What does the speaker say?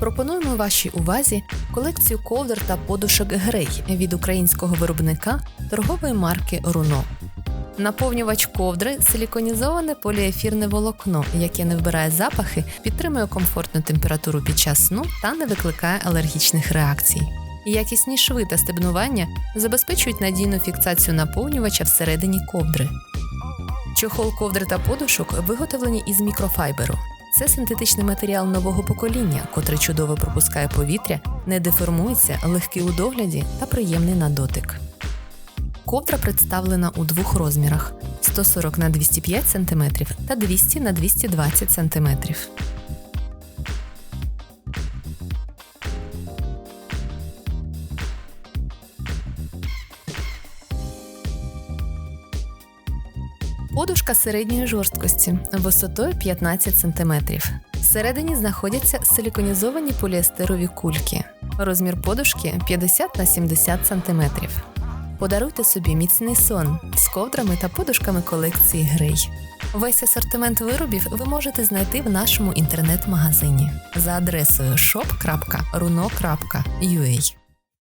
Пропонуємо вашій увазі колекцію ковдр та подушок Грей від українського виробника торгової марки Руно. Наповнювач ковдри силіконізоване поліефірне волокно, яке не вбирає запахи, підтримує комфортну температуру під час сну та не викликає алергічних реакцій. Якісні шви та стебнування забезпечують надійну фіксацію наповнювача всередині ковдри. Чохол ковдри та подушок виготовлені із мікрофайберу. Це синтетичний матеріал нового покоління, котрий чудово пропускає повітря, не деформується, легкий у догляді та приємний на дотик. Ковдра представлена у двох розмірах: 140 на 205 см та 200 на 220 см. Подушка середньої жорсткості висотою 15 см. Всередині знаходяться силіконізовані поліестерові кульки. Розмір подушки 50 на 70 см. Подаруйте собі міцний сон з ковдрами та подушками колекції Грей. Весь асортимент виробів ви можете знайти в нашому інтернет-магазині за адресою shop.runo.ua.